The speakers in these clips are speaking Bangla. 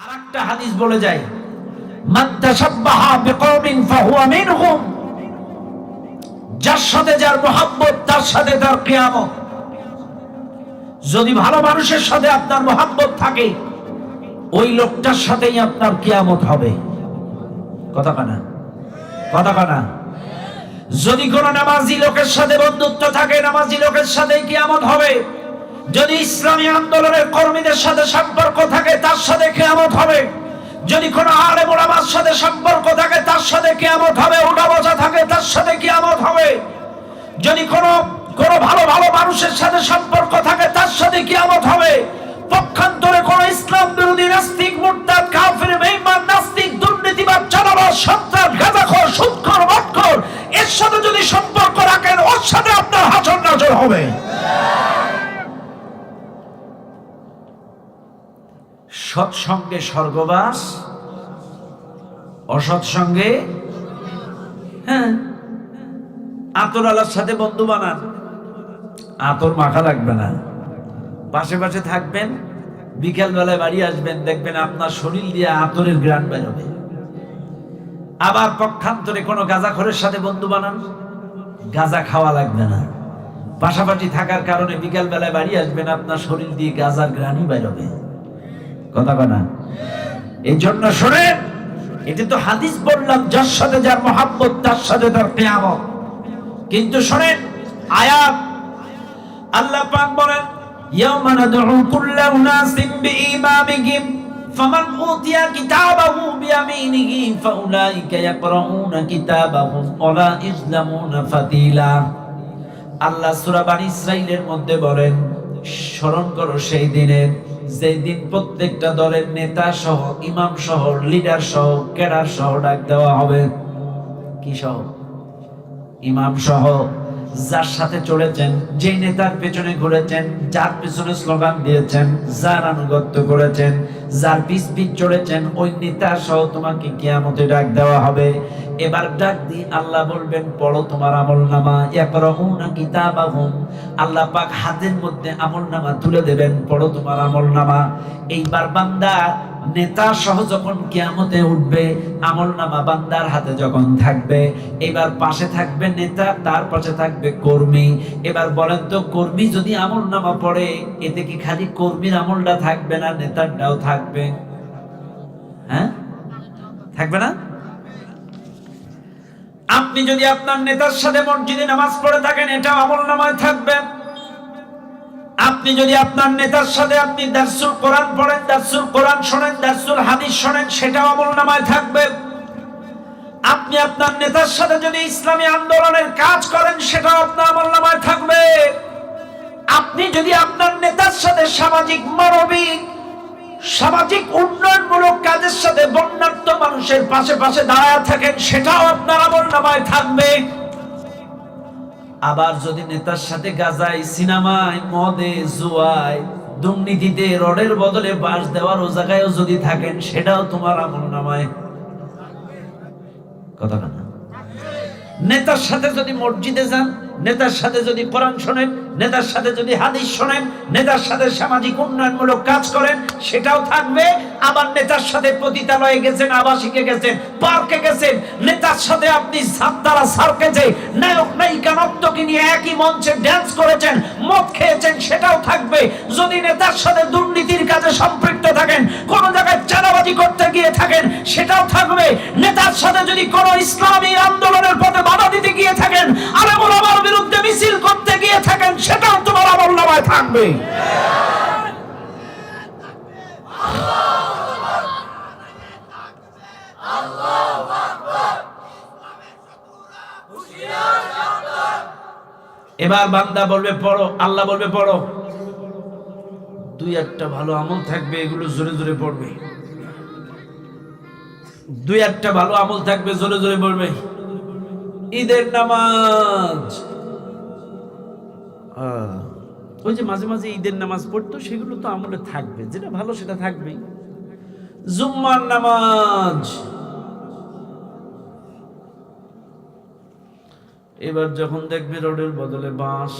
হাদিস বলে যায় যার সাথে যার মোহাব্বত, তার সাথে তার কিয়ামত। যদি ভালো মানুষের সাথে আপনার মোহাব্বত থাকে, ওই লোকটার সাথেই আপনার কিয়ামত হবে। কথা কানা? কথা কানা? যদি কোন নামাজি লোকের সাথে বন্ধুত্ব থাকে, নামাজি লোকের সাথে কিয়ামত হবে। যদি ইসলামী আন্দোলনের কর্মীদের সাথে সম্পর্ক থাকে, তার সাথে কেয়ামত হবে। যদি কোন আলে মোলামার সাথে সম্পর্ক থাকে, তার সাথে কেয়ামত হবে। উঠা বসা থাকে, তার সাথে কেয়ামত হবে। যদি কোন কোন ভালো ভালো মানুষের সাথে সম্পর্ক থাকে, তার সাথে কিয়ামত হবে। পক্ষান্তরে কোন ইসলাম বিরোধী নাস্তিক, মুরতাদ, কাফির, বেঈমান, নাস্তিক, দুর্নীতিবাদ চালাবাজ সন্ত্রাস, গাঁজাখোর সুদখোর মদখোর এর সাথে যদি সম্পর্ক রাখেন, ওর সাথে আপনার হাসর নাজর হবে। সৎসঙ্গে স্বর্গবাস, অসৎসঙ্গে হ্যাঁ আতর আলার সাথে বন্ধু বানান। আতর মাখা লাগবে না। পাশে পাশে থাকবেন বিকেল বেলায় বাড়ি আসবেন, দেখবেন আপনার শরীর দিয়ে আতরের গ্রান বেরোবে। আবার পক্ষান্তরে কোনো গাঁজাখোরের সাথে বন্ধু বানান। গাঁজা খাওয়া লাগবে না। পাশাপাশি থাকার কারণে বিকেল বেলায় বাড়ি আসবেন, আপনার শরীর দিয়ে গাঁজার গ্রানই বেরোবে। কথা কথা এই জন্য শোনেন, এটি তো হাদিস বললাম, যার সাথে যার তার সাথে তার কিন্তু শোনেন, আয়াত আল্লাহ পাক বলেন ফাউলাইকা ইয়াকরাউনা কিতাবাহুম ওয়ালা ইজলামুনা ফাতিলা। আল্লাহ সূরা ইসরাইলের মধ্যে বলেন স্মরণ করো সেই দিনের যেই দিন প্রত্যেকটা দলের নেতা সহ, ইমাম সহ লিডার সহ ক্যাডার সহ ডাক দেওয়া হবে। কি সহ? ইমাম সহ। যার সাথে চলেছেন যে নেতার পেছনে ঘুরেছেন, যার পেছনে স্লোগান দিয়েছেন, যার আনুগত্য করেছেন, যার পিস পিছ চড়েছেন, ওই নেতা সহ তোমাকে কিয়ামতে ডাক দেওয়া হবে। এবার ডাক দিয়ে আল্লাহ বলবেন, পড়ো তোমার আমল নামা ইয়াকরাউনা কিতাবাহুম। আল্লাহ পাক হাতের মধ্যে আমল নামা তুলে দেবেন, পড়ো তোমার আমল নামা এইবার বান্দা নেতা সহ যখন কিয়ামতে উঠবে আমল নামা বান্দার হাতে যখন থাকবে, এবার পাশে থাকবে নেতা, তার পাশে থাকবে কর্মী। এবার বলেন তো, কর্মী যদি আমল নামা পড়ে, এতে কি খালি কর্মীর আমলটা থাকবে না, নেতারটাও থাকবে? হ্যাঁ? থাকবে না? আপনি যদি আপনার নেতার সাথে মসজিদে নামাজ পড়ে থাকেন এটা আমল নামায় থাকবে। আপনি যদি আপনার নেতার সাথে আপনি দারসুল কোরআন পড়েন, দারসুল কোরআন শোনেন, দারসুল হাদিস শোনেন, সেটাও আমল নামায় থাকবে। আপনি আপনার নেতার সাথে যদি ইসলামী আন্দোলনের কাজ করেন, সেটাও আপনার আমল নামায় থাকবে। আপনি যদি আপনার নেতার সাথে সামাজিক মানবিক সামাজিক উন্নয়নমূলক কাজের সাথে বন্যার্থ মানুষের পাশে পাশে দাঁড়ায় থাকেন, সেটাও আপনার আমলনামায় থাকবে। আবার যদি নেতার সাথে গাজায়, সিনেমায়, মদে, জুয়ায়, দুর্নীতিতে, রডের বদলে বাস দেওয়ার ও জায়গায়ও যদি থাকেন, সেটাও তোমার আমল নামায়। কথা না। নেতার সাথে যদি মসজিদে যান, নেতার সাথে যদি কোরআন শোনেন নেতার সাথে যদি হাদিস শোনেন, নেতার সাথে সামাজিক উন্নয়নমূলক কাজ করেন, সেটাও থাকবে। আবার নেতার সাথে পতিতালয়ে গেছেন, আবাসিকে গেছেন, পার্কে গেছেন, নেতার সাথে আপনি সাততারা সার্কেজে নায়ক, নায়িকা, নর্তকী নিয়ে একই মঞ্চে ড্যান্স করেছেন, মদ খেয়েছেন, সেটাও থাকবে। যদি নেতার সাথে দুর্নীতির কাজে সম্পৃক্ত থাকেন, কোন জায়গায় চাঁদাবাজি করতে গিয়ে থাকেন, সেটাও থাকবে। নেতার সাথে যদি কোন ইসলামী আন্দোলনের পথে বাধা দিতে গিয়ে থাকেন আলেমুল আমার বিরুদ্ধে মিছিল করতে গিয়ে থাকেন সেটাও তোমার আমল নামায় থাকবে। এবার বান্দা বলবে, পড়ো, আল্লাহ বলবে, পড়ো। দুই একটা ভালো আমল থাকবে, এগুলো জোরে জোরে পড়বে। দুই একটা ভালো আমল থাকবে, জোরে জোরে পড়বে। ঈদের নামাজ ওই যে মাঝে মাঝে ঈদের নামাজ পড়তো, সেগুলো তো আমলে থাকবে, যেটা ভালো সেটা থাকবেই। জুম্মার নামাজ। এবার যখন দেখবে রোডের বদলে বাঁশ।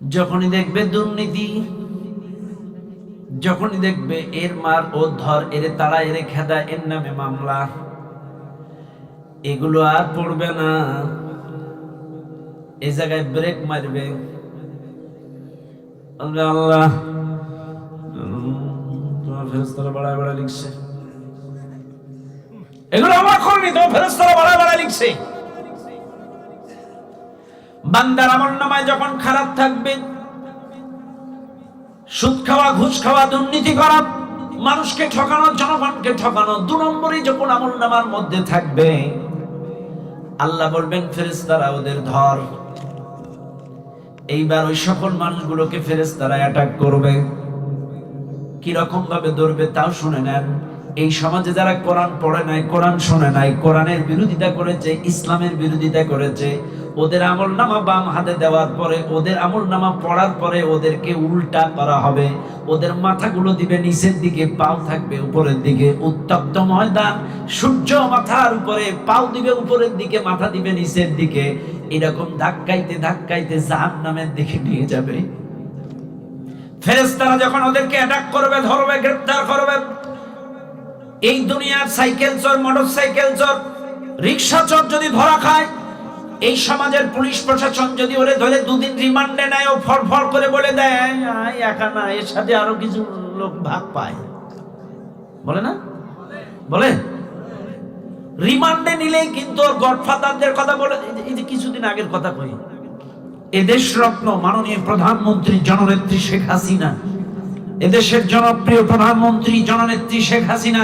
যখনই দেখবে দুর্নীতি, যখনই দেখবে এর মার ও ধর, এর তারা এর খেদা, এর নামে মামলা। এগুলো আর পড়বে না। এই জায়গায় ব্রেক মারবে। আমার বান্দার আমল নামায় যখন খারাপ থাকবে, সুদ খাওয়া, ঘুষ খাওয়া, দুর্নীতি করা, মানুষকে ঠকানো, জনগণকে ঠকানো, দু নম্বরই যখন আমল নামার মধ্যে থাকবে আল্লাহ বলবেন ফেরেস্তারা ওদের ধর। এইবার ওই সকল মানুষগুলোকে ফেরেস্তারা অ্যাটাক করবে। কীরকম ভাবে ধরবে তাও শুনে নেন। এই সমাজে যারা কোরআন পড়ে নাই, কোরআন শোনে নাই, কোরআনের বিরোধিতা করেছে, ইসলামের বিরোধিতা করেছে ওদের আমল নামা বাম হাতে দেওয়ার পরে, ওদের আমল নামা পড়ার পরে ওদেরকে উল্টা করা হবে। ওদের মাথাগুলো দিবে নিচের দিকে, পাও থাকবে উপরের দিকে। উত্তপ্ত ময়দান, সূর্য মাথার উপরে, পাও দিবে উপরের দিকে, মাথা দিবে নিচের দিকে। এরকম ধাক্কাইতে ধাক্কাইতে জাহান নামের দিকে নিয়ে যাবে। ফেরেস্তারা যখন ওদেরকে অ্যাটাক করবে, ধরবে গ্রেফতার করবে, এই দুনিয়ার সাইকেল চোর মোটর সাইকেল চোর, রিক্সা চোর যদি ধরা খায় এই সমাজের পুলিশ প্রশাসন যদি ওরে ধরে দুদিন রিমান্ডে নেয়, ও ফর ফর করে বলে দেয় একা না, এর সাথে আরও কিছু লোক ভাগ পায়। বলে না? বলে? রিমান্ডে নিলেই কিন্তু ওর গডফাদারদের কথা বলে, এই যে কিছুদিন আগের কথা কই এদেশ রত্ন মাননীয় প্রধানমন্ত্রী জননেত্রী শেখ হাসিনা এদেশের জনপ্রিয় প্রধানমন্ত্রী জননেত্রী শেখ হাসিনা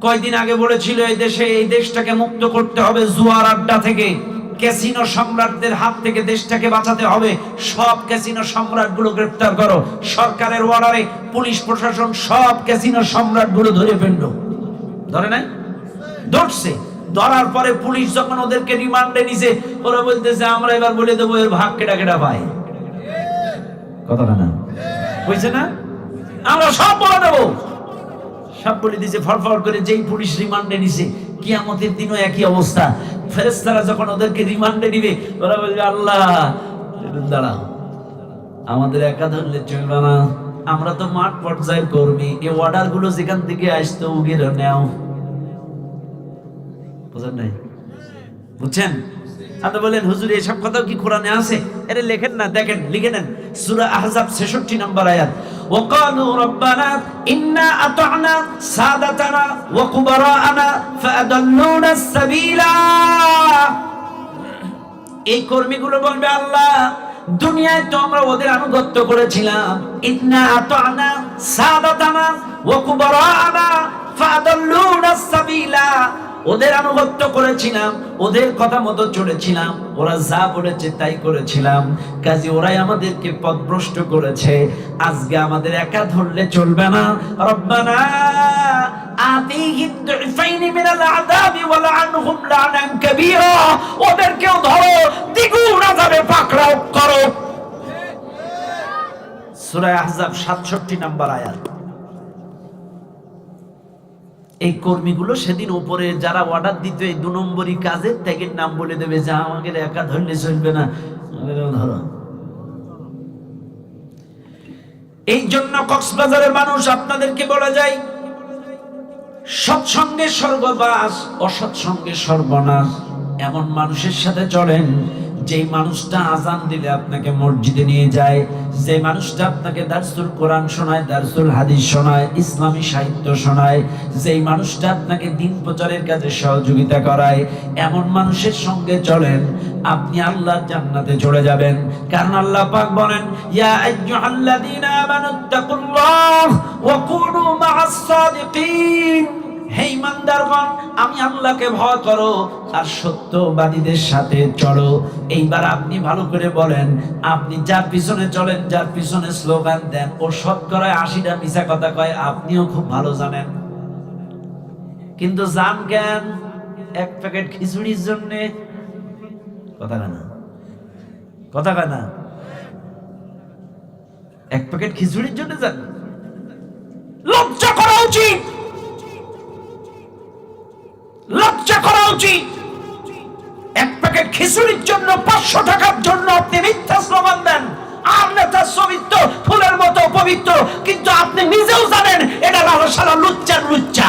কয়দিন আগে বলেছিল, এই দেশে, এই দেশটাকে মুক্ত করতে হবে জুয়ার আড্ডা থেকে। ক্যাসিনো সম্রাটদের হাত থেকে দেশটাকে বাঁচাতে হবে। সব ক্যাসিনো সম্রাটগুলো গ্রেফতার করো। সরকারের অর্ডারে পুলিশ প্রশাসন সব ক্যাসিনো সম্রাটগুলো ধরে ফেলল। ধরে নাই? ধরছে। ধরার পরে পুলিশ যখন ওদেরকে রিমান্ডে নিছে, ওরা বলতেছে, আমরা এবার বলে দেবো, এর ভাগ কেটা কেটা পায়। কথা না? বুঝছে না? আমরা সব বলে দেবো। সব বলে দিছে ফরফর করে যেই পুলিশ রিমান্ডে নিছে, কিয়ামতের দিনও একই অবস্থা। ফেরেস্তারা যখন ওদেরকে রিমান্ডে নিবে, ওরা বলবে, আল্লাহ দাঁড়া আমাদের একা ধরলে চলবে না। আমরা তো মাঠ পর্যায়ের কর্মী এই অর্ডারগুলো যেখান থেকে আসতো উগের নেও। বুঝেন নাই? বুঝছেন? আপনি বলেন, হুজুর, এসব কথা কি কোরআনে আছে? আরে লেখেন না, দেখেন, লিখে নেন। সূরা আহজাব 66 নম্বর আয়াত وقالوا ربنا إنا أطعنا سادتنا وكبراءنا فأضلونا السبيل এই কর্মীগুলো বলবে আল্লাহ দুনিয়ায় তো আমরা ওদের আনুগত্য করেছিলাম ইন্না আতানা সাদাতানা ওয়া কুবারানা ফাদাল্লুনা সাবিলা ওদের আনুগত্য করেছিলাম, ওদের কথা মতো চলেছিলাম, ওরা যা বলেছে তাই করেছিলাম। কাজে ওরাই আমাদেরকে পথভ্রষ্ট করেছে। আজকে আমাদের একা ধরলে চলবে না। রব্বানা 67 নাম্বার আয়াত। এই কর্মীগুলো সেদিন উপরে যারা অর্ডার দিত এই দু নম্বরই কাজের ত্যাগের নাম বলে দেবে যা, আমাকে একা ধরলে চলবে না। ধরো। এই জন্য কক্সবাজারের মানুষ আপনাদেরকে বলা যায় সৎসঙ্গে স্বর্গবাস অসৎসঙ্গে সর্বনাশ। এমন মানুষের সাথে চলেন যেই মানুষটা আজান দিলে আপনাকে মসজিদে নিয়ে যায়, যে মানুষটা আপনাকে দারসুল কোরআন শোনায়, দারসুল হাদিস শোনায়, ইসলামী সাহিত্য শোনায়, যেই মানুষটা আপনাকে দিন প্রচারের কাজে সহযোগিতা করায়, এমন মানুষের সঙ্গে চলেন, আপনি আল্লাহর জান্নাতে চলে যাবেন। কারণ আল্লাহ পাক বলেন, ইয়া আইয়ুহাল্লাযীনা আমানুত্তাকুল্লাহ ওয়া কুনু মা'আস সাদিকিন হে ইমানদারগণ, আমি আল্লাহকে ভয় করো, আর সত্যবাদীদের সাথে চলো এইবার আপনি ভালো করে বলেন, আপনি যার পিছনে চলেন, যার পিছনে স্লোগান দেন, ও শতকরায় আশিটা মিশা কথা কয়, আপনিও খুব ভালো জানেন। কিন্তু জান জ্ঞান, এক প্যাকেট খিচুড়ির জন্য কথা কয় না। কথা কয় না। এক প্যাকেট খিচুড়ির জন্য যান লজ্জা করা উচিত। লজ্জা করা উচিত। এক প্যাকেট খিচুড়ির জন্য পাঁচশো টাকার জন্য আপনি মিথ্যা স্লোগান দেন। আর নেতার চরিত্র ফুলের মতো পবিত্র, কিন্তু আপনি নিজেও জানেন এটা লালসালা লুচ্চার লুচ্চা।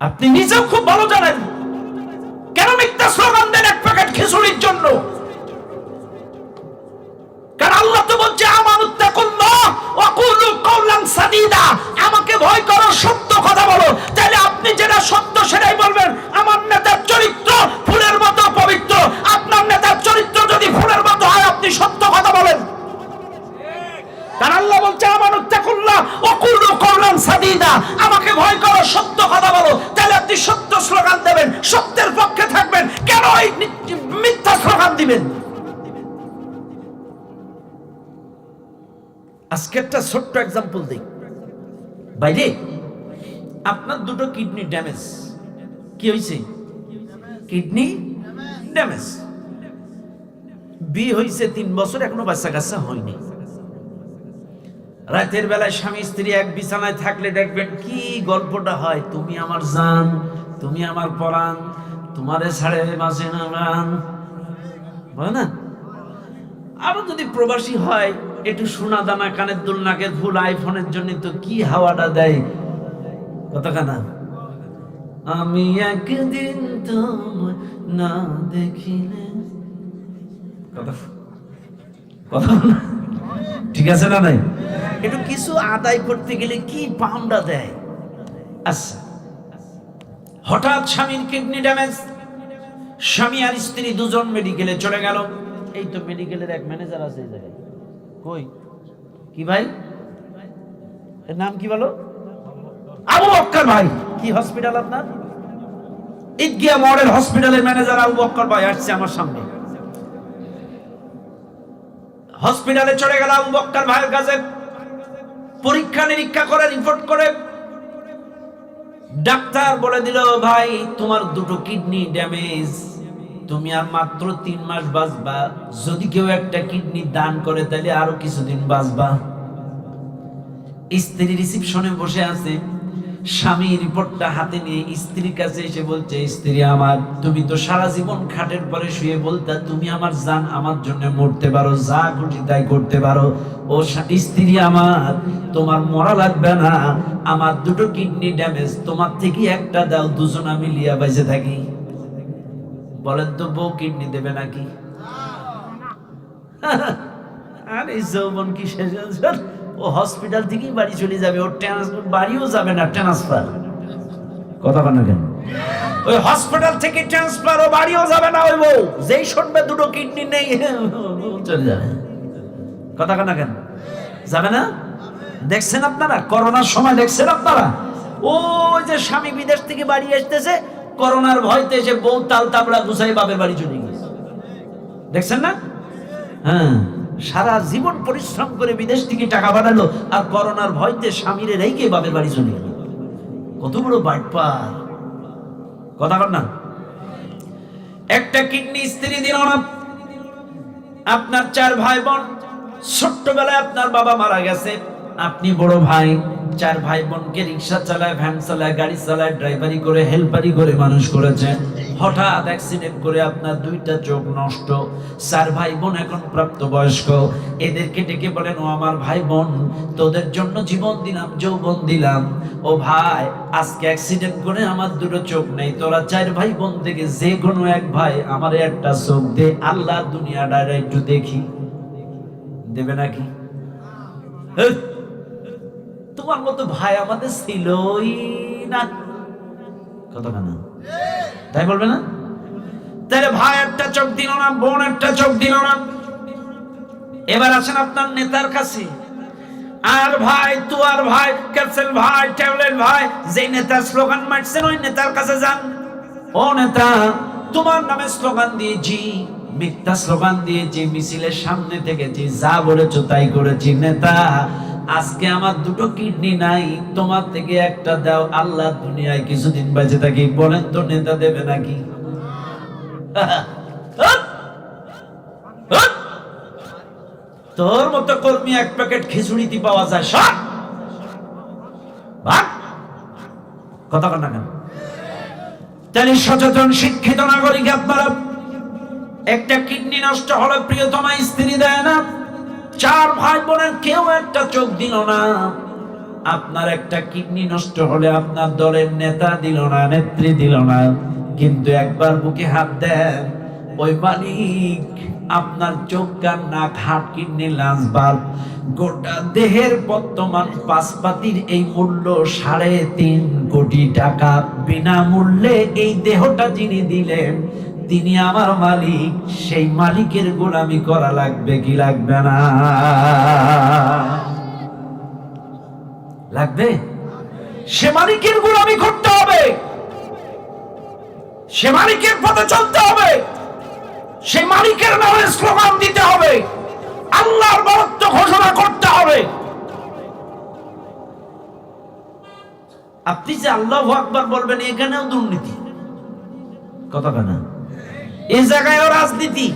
আপনি নিজেও খুব ভালো জানেন। ভয় করো, সত্য কথা বলো। তাহলে আপনি যেটা সত্য সেটাই বলবেন। আমার নেতার চরিত্র ফুলের মতো পবিত্র। আপনার নেতার চরিত্র যদি ফুলের মতো হয়, আপনি সত্য কথা বলেন। বলছে সাদীদা। আমাকে ভয় করো, সত্য কথা বলো। তাহলে আপনি সত্য স্লোগান দেবেন, সত্যের পক্ষে থাকবেন। কেন এই মিথ্যা স্লোগান দিবেন? আজকে একটা ছোট্ট এক্সাম্পল দিই। বাইরে আপনার দুটো কিডনি ড্যামেজ কি হয়েছে কিডনি ড্যামেজ বিয়ে হয়েছে তিন বছর, এখনও বাচ্চা কাচ্চা হয়নি। রাতের বেলায় স্বামী, স্ত্রী এক বিছানায় থাকলে দেখবেন কি গল্পটা হয়। তুমি আমার জান, তুমি আমার পরাণ, তোমারে ছাড়ে মাঝে না না? আরও যদি প্রবাসী হয়, একটু সোনা দানা কানের দুল নাকের ফুল আইফোনের জন্য তো কি হাওয়াটা দেয়? কতখানা আমি একদিন তোমায় না দেখিলে। কথা কথা। ঠিক আছে না নাই? একটু কিছু আদায় করতে গেলে কি পাউন্ডা দেয়? আচ্ছা। হঠাৎ স্বামীর কিডনি ড্যামেজ। স্বামী আর স্ত্রী দুজন মেডিকেলে চলে গেল। এই তো মেডিকেলের এক ম্যানেজার আছে এই জায়গায়। কই? কি ভাই? এর নাম কি বলো? আবু বক্কর ভাই। কি হসপিটাল আপনার? ঈদগিয়া মডেল হসপিটালের ম্যানেজার আবু বক্কর ভাই আসছে আমার সামনে। হসপিটালে চলে গেল আবু বক্কর ভাইয়ের কাছে। পরীক্ষা নিরীক্ষা করে রিপোর্ট করে। ডাক্তার বলে দিল ভাই তোমার দুটো কিডনি ড্যামেজ তুমি আর মাত্র তিন মাস বাঁচবা। যদি কেউ একটা কিডনি দান করে, তাহলে আরও কিছুদিন বাঁচবা। স্ত্রী রিসিপশনে বসে আছে। স্বামী রিপোর্টটা হাতে নিয়ে স্ত্রীর কাছে এসে বলছে, স্ত্রী আমার, তুমি তো সারা জীবন খাটের পরে শুয়ে বলতা, তুমি আমার জান আমার জন্য মরতে পারো, যা খুশি তাই করতে পারো। ও স্ত্রী আমার, তোমার মরা লাগবে না। আমার দুটো কিডনি ড্যামেজ, তোমার থেকে একটা দাও, দুজনা মিলিয়া বেঁচে থাকি। বলেন তো বউ কিডনি দেবে নাকি? আর, এই যৌবন কি শেষ হয়েছে? ও হসপিটাল থেকেই বাড়ি চলে যাবে, ওর ট্রান্সফার বাড়িও যাবে না ট্রান্সফার কথা বল কেন? ওই হসপিটাল থেকে ট্রান্সফার ও বাড়িও যাবে না ওই বউ। যেই শুনবে দুটো কিডনি নেই চলে যাবে। কথা কেন কেন? যাবে না? দেখছেন আপনারা? করোনার সময় দেখছেন আপনারা? ওই যে স্বামী বিদেশ থেকে বাড়ি আসতেছে করোনার ভয়তে এসে বউ তাল তাবড়া গুছাই বাপের বাড়ি চলে গেছে। দেখছেন না? হ্যাঁ সারা জীবন পরিশ্রম করে বিদেশ থেকে টাকা পাঠালো আর করোনার ভয়তে স্বামীরে রেখে বাপের বাড়ি চলে গেল। কত বড় বাটপার। কথা কর না। একটা কিডনি স্ত্রী দিল না। আপনার চার ভাই বোন, ছোট্টবেলায় আপনার বাবা মারা গেছে। আপনি বড় ভাই। চার ভাই বোনকে রিক্সা চালায় ভ্যান চালায় গাড়ি চালায় ড্রাইভারি করে হেল্পারি করে মানুষ করেছেন হঠাৎ অ্যাক্সিডেন্ট করে আপনার দুইটা চোখ নষ্ট। চার ভাই বোন এখন প্রাপ্ত বয়স্ক এদেরকে ডেকে বলেন ও আমার ভাই বোন তোদের জন্য জীবন দিলাম যৌবন দিলাম। ও ভাই আজকে অ্যাক্সিডেন্ট করে আমার দুটো চোখ নেই। তোরা চার ভাই বোন থেকে যে কোনো এক ভাই আমার একটা চোখ দে। আল্লাহ দুনিয়াটা একটু দেখি। দেবে নাকি? হেই, তোমার মতো ভাই আমাদের ছিলই না। তাই বলবে না? তাহলে ভাই একটা চোখ দিল না, বোন একটা চোখ দিল না। এবার আপনার নেতার কাছে। আর ভাই ভাই ক্যাপসেল ভাই, ট্যাবলেট ভাই যে স্লোগান মারছেন, ওই নেতার কাছে যান। ও নেতা, তোমার নামে স্লোগান দিয়েছি, মিথ্যা স্লোগান দিয়েছি, মিছিলের সামনে থেকেছি, যা বলেছ তাই করেছি, নেতা। আজকে আমার দুটো কিডনি নাই, তোমার থেকে একটা দাও, আল্লাহ দুনিয়ায় কিছুদিন বেঁচে থাকি। বলেন তো, নেতা দেবে নাকি? তোর মতো কর্মী এক প্যাকেট খিচুড়িতে পাওয়া যায়? সব! কথা না কেন? তাহলে সচেতন, শিক্ষিত নাগরিক আপনারা, একটা কিডনি নষ্ট হলে প্রিয়তমা স্ত্রী দেয় না? চার ভাই বোনের কেউ একটা চোখ দিল না। আপনার একটা কিডনি নষ্ট হলে আপনার দলের নেতা দিল না, নেত্রী দিল না। কিন্তু একবার বুকে হাত দেন, ওই মালিক, আপনার চোখ কান, নাক হাট কিডনি লাঞ্চ বাল্ব গোটা দেহের বর্তমান পাসপাতির এই মূল্য সাড়ে তিন কোটি টাকা। বিনামূল্যে এই দেহটা যিনি দিলেন তিনি আমার মালিক, সেই মালিকের গোলামি করা লাগবে কি লাগবে না? লাগবে? সে মালিকের গোলামি করতে হবে। সে মালিকের পথে চলতে হবে। সে মালিকের নামে স্লোগান দিতে হবে। আল্লাহর বরত্ব ঘোষণা করতে হবে। আপনি যে আল্লাহ আকবার বলবেন, এখানেও দুর্নীতি। কথা না। এই জায়গায়ও রাজনীতি।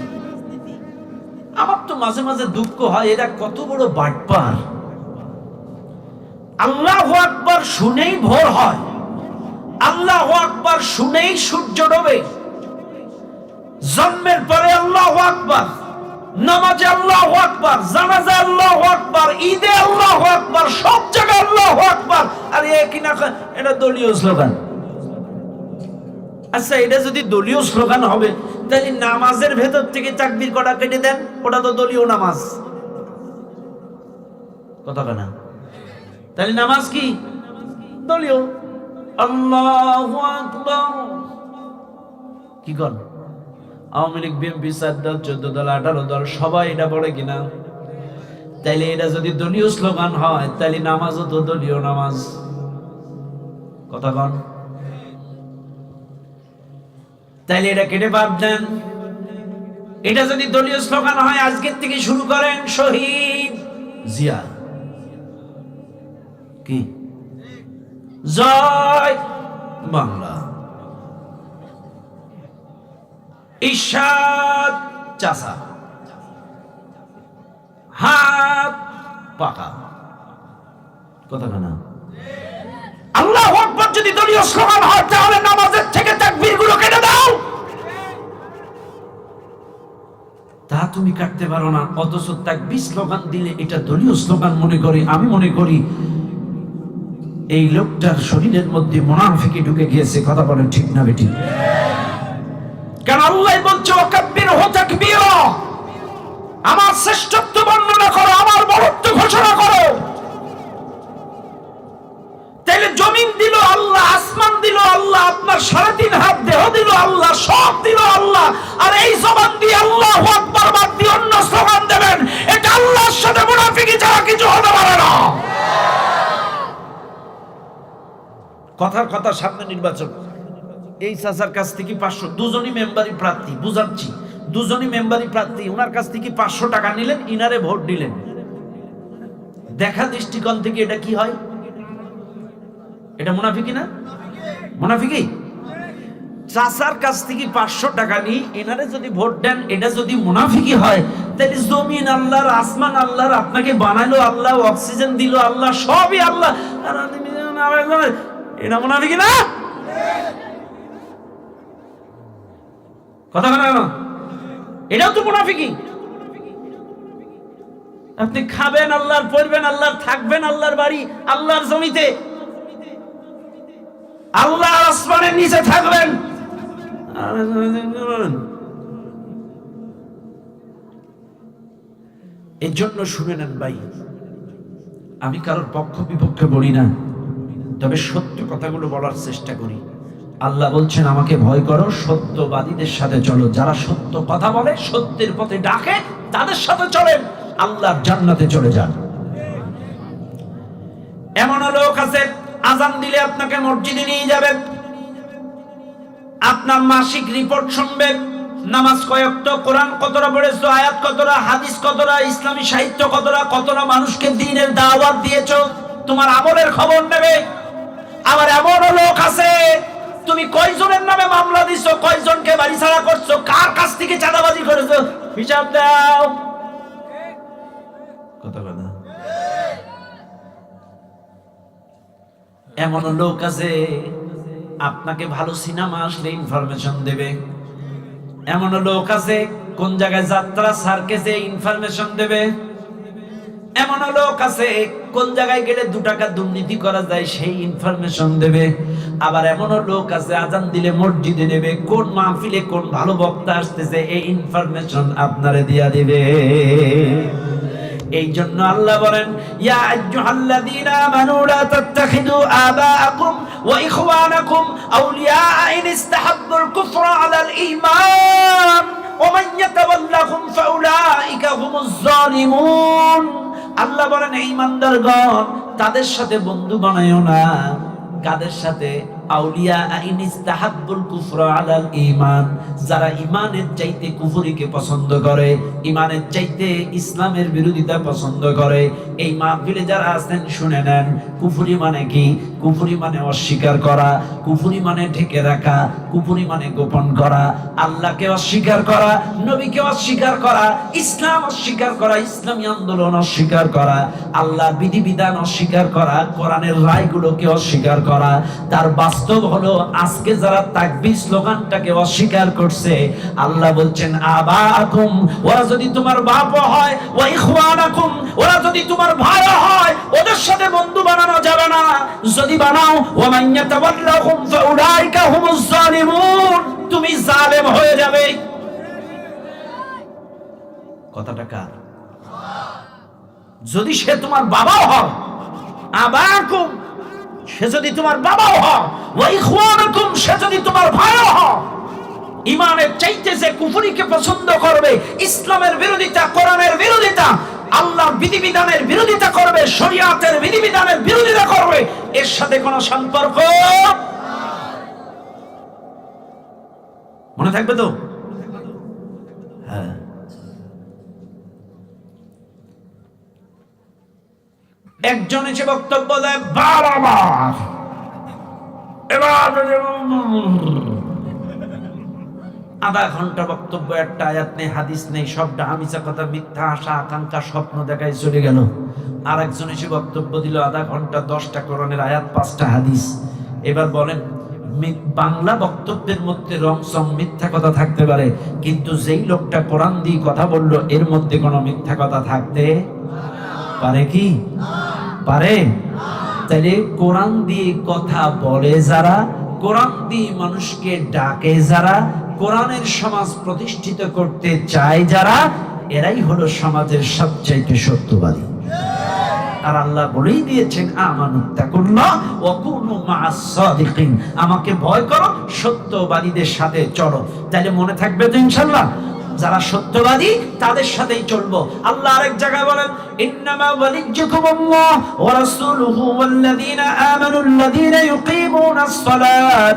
আমার তো মাঝে মাঝে দুঃখ হয়, এরা কত বড় বাটপার। আল্লাহ আকবার শুনেই ভোর হয়। আল্লাহ আকবার শুনেই সূর্য ডোবে। জন্মের পরে আল্লাহ আকবার, নামাজে আল্লাহ আকবার, জানাজে আল্লাহ আকবার, ঈদে আল্লাহ আকবার, সব জায়গায় আল্লাহ আকবার। আর এ কিনা এটা দলীয় স্লোগান। আচ্ছা এটা যদি দলীয় স্লোগান হবে তাহলে নামাজের ভেতর থেকে চাকবির কটা কেটে দেন, ওটা তো দলীয় নামাজ। কথা না? তাহলে নামাজ কি? দলীয়। কি কর আওয়ামী লীগ, বিএনপি, চার দল, চোদ্দ দল, আঠারো দল, সবাই এটা পড়ে কিনা? তাইলে এটা যদি দলীয় স্লোগান হয়, তাহলে নামাজও তো দলীয় নামাজ। কথা কন। তাইলে এটা কেটে বাদ দেন। এটা যদি দলীয় স্লোগান হয় আজকের থেকে শুরু করেন শহীদ। জিয়া। কি? জয় বাংলা। ঈশাদ চাষা হাত পাকা। কথা না আল্লাহ আকবার যদি দলীয় স্লোগান হয় তাহলে নামাজের থেকে তাকবীরগুলো কেটে দাও তা তুমি কাটতে পারো না, অথচ তাকবীর স্লোগান দিলে এটা দলীয় স্লোগান মনে করি, আমি মনে করি এই লোকটার শরীরের মধ্যে মোনাফিকে ঢুকে গিয়েছে, কথা বলেন ঠিক না বেটি আমার শ্রেষ্ঠত্ব বর্ণনা করো, আমার বরত্ব ঘোষণা করো তাইলে জমিন দিল আল্লাহ আসমান দিল আল্লাহ, আপনার সাড়ে তিন হাত দেহ দিল আল্লাহ, সব দিল আল্লাহ। আর এই জবান দিয়ে আল্লাহ আকবার বাদ দিয়ে অন্য স্লোগান দেবেন। এটা আল্লাহর সাথে মুনাফিকি ছাড়া কিছু হতে পারে না। কথার কথা সামনে নির্বাচন। এই চাচার কাছ থেকে পাঁচশো। দুজনই মেম্বারি প্রার্থী, বুঝাচ্ছি। দুজনই মেম্বারি প্রার্থী ওনার কাছ থেকে পাঁচশো টাকা নিলেন, ইনারে ভোট দিলেন। দেখা দৃষ্টিকোণ থেকে এটা কি হয়? এটা মুনাফিকি না? মুনাফিকি চাচার কাছ থেকে পাঁচশো টাকা নিয়ে এনারে যদি ভোট দেন, এটা যদি মুনাফিকি হয়, তাহলে জমিন আল্লাহর, আসমান আল্লাহর, আপনাকে বানাইলো আল্লাহ, অক্সিজেন দিল আল্লাহ, সবই আল্লাহ। এটা মুনাফিকি না? কথা বলা এটাও তো মুনাফিকি আপনি খাবেন আল্লাহর, পড়বেন আল্লাহর, থাকবেন আল্লাহর বাড়ি, আল্লাহর জমিতে। আল্লাহ আসমানের নিচে থাকবেন। এর জন্য শুনে নেন ভাই, আমি কারোর পক্ষ বিপক্ষে বলি না, তবে সত্য কথাগুলো বলার চেষ্টা করি। আল্লাহ বলছেন, আমাকে ভয় করো, সত্যবাদীদের সাথে চলো। যারা সত্য কথা বলে, সত্যের পথে ডাকে, তাদের সাথে চলেন। আল্লাহর জান্নাতে চলে যান। এমন লোক আছে আজান দিলে আপনাকে মসজিদে নিয়ে যাবেন আপনার মাসিক রিপোর্ট শুনবেন নামাজ কয়েকটা কোরআন কতটা পড়েছো, আয়াত কতটা, হাদিস কতটা, ইসলামী সাহিত্য কতটা কতটা মানুষকে দিনের দাওয়াত দিয়েছ, তোমার আমলের খবর নেবে। আবার এমন লোক আছে, তুমি কয়জনের নামে মামলা দিছো, কয়জনকে বাড়ি ছাড়া করছ, কার কাছ থেকে চাঁদাবাজি করেছ? হিসাব দাও। এমন লোক আছে, আপনাকে ভালো সিনেমা আসলে ইনফরমেশন দেবে। এমন লোক আছে, কোন জায়গায় যাত্রা সার্কেসে ইনফরমেশন দেবে। এমন লোক আছে, কোন জায়গায় গেলে দু টাকা দুর্নীতি করা যায়, সেই ইনফরমেশন দেবে। আবার এমন লোক আছে, আজান দিলে মসজিদে দেবে কোন মাহফিলে কোন ভালো বক্তা আসতেছে, এই ইনফরমেশন আপনারে দিয়া দিবে। এই জন্য আল্লাহ বলেন, ইয়া আইয়ুহাল্লাযীনা আমানু লা তাত্তাখিদু আবাআকুম ওয়া ইখওয়ানাকুম আউলিয়া ইন ইস্তাহাব্বুল কুফরা আলাল ঈমান ওয়া মান ইয়াতাওয়াল্লাহুম ফাউলাইকা হুমুজ জালিমুন আল্লাহ বলেন, এই ইমানদারগণ তাদের সাথে বন্ধু বানায়ও না। কাদের সাথে আউলিয়া আইন ইস্তাহাব্বুল কুফরা আলাল ঈমান। যারা ঈমানের চাইতে কুফরিকে পছন্দ করে, ঈমানের চাইতে ইসলামের বিরোধিতা পছন্দ করে, এই মাহফিলে যারা আছেন শুনে নেন, কুফরি মানে কি? কুফরি মানে অস্বীকার করা, কুফরি মানে ঢেকে রাখা, কুফরি মানে গোপন করা, আল্লাহকে অস্বীকার করা, নবীকে অস্বীকার করা, ইসলাম অস্বীকার করা, ইসলামী আন্দোলন অস্বীকার করা আল্লাহর বিধিবিধান অস্বীকার করা, কোরআনের রায়গুলোকে অস্বীকার করা। তার বাস্তব হলো, আজকে যারা তাকবীর স্লোগানটাকে অস্বীকার করছে, আল্লাহ বলছেন আবা আকুম ওরা যদি তোমার বাপ হয়, ওয়া ইখওয়ানাকুম, ওরা যদি তোমার ভাই হয়, ওদের সাথে বন্ধু বানানো যাবে না। যদি জালিমুন। তুমি জালেম হয়ে যাবে। কথাটা কার? যদি সে তোমার বাবাও হয়, আবাকুম, সে যদি তোমার বাবাও হয় ইখওয়ানুকুম, সে যদি তোমার ভাইও হয়, ইমানের চাইতে যে কুফরিকে পছন্দ করবে, ইসলামের বিরোধিতা, কোরআনের বিরোধিতা আল্লাহর বিধিবিধানের বিরোধিতা করবে, শরিয়াতের বিধিবিধানের বিরোধিতা করবে। এর সাথে কোনো সম্পর্ক? মনে থাকবে তো? হ্যাঁ। একজন এসে বক্তব্য দেয়, বারবার। এবার আধা ঘণ্টা বক্তব্য, একটা আয়াত নেই, হাদিস নেই, সবটা হামিসা কথা, মিথ্যা আশা, আকাঙ্ক্ষা, স্বপ্ন দেখায় চলে গেল। আর একজন এসে বক্তব্য দিল, আধা ঘণ্টা, দশটা করণের আয়াত, পাঁচটা হাদিস। এবার বলেন বাংলা বক্তব্যের মধ্যে রং সং মিথ্যা কথা থাকতে পারে, কিন্তু যেই লোকটা কোরআন দিয়ে কথা বলল, এর মধ্যে কোনো মিথ্যা কথা থাকতে পারে কি? পারে। তাইলে কোরআন দিয়ে কথা বলে যারা, কোরআন দিয়ে মানুষকে ডাকে যারা কোরআনের সমাজ প্রতিষ্ঠিত করতে চায় যারা, এরাই হলো সমাজের সবচাইতে সত্যবাদী। আর আল্লাহ বলেই দিয়েছেন আমাকে ভয় করো, সত্যবাদীদের সাথে চলো। তাহলে মনে থাকবে তো ইনশাআল্লাহ, যারা সত্যবাদী, তাদের সাথেই চলবো। আল্লাহ আরেক জায়গায় বলেন, ইন্নামা ওয়ালিজ্জুকুমুল্লাহ ওয়া রাসূলুহু ওয়াল্লাযীনা আমানুল্লাযীনা ইউকিমুনাস সালাত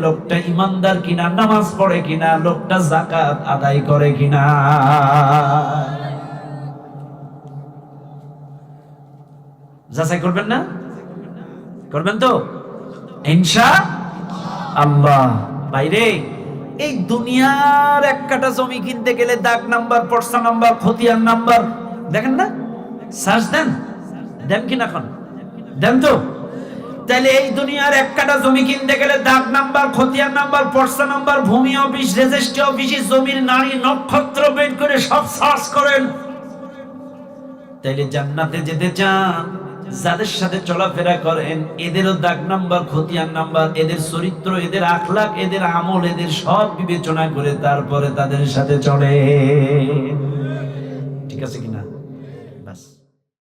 লোকটা ঈমানদার কিনা, নামাজ পড়ে কিনা, লোকটা যাকাত আদায় করে কিনা। যাচাই করবেন না? করবেন তো? ইনশা আল্লাহ। বাইরে, এই দুনিয়ার এক কাটা জমি কিনতে গেলে দাগ নাম্বার, পর্সা নাম্বার, খতিয়ান নাম্বার, দেখেন না? সার্চ দেন। দেন কি না এখন? দেন তো? তাহলে এই দুনিয়ার এক কাটা জমি কিনতে গেলে দাগ নাম্বার, খতিয়ান নাম্বার, পর্সা নাম্বার, ভূমি অফিস, রেজিস্ট্রি অফিসে জমির নারী নক্ষত্র বের করে সব সার্চ করেন। তাইলে জান্নাতে যেতে চান, যাদের সাথে চলাফেরা করেন, এদেরও দাগ নাম্বার, খতিয়ান নাম্বার, এদের চরিত্র, এদের আখলাক, এদের আমল, এদের সব বিবেচনা করে তারপরে তাদের সাথে চলে ঠিক আছে কিনা?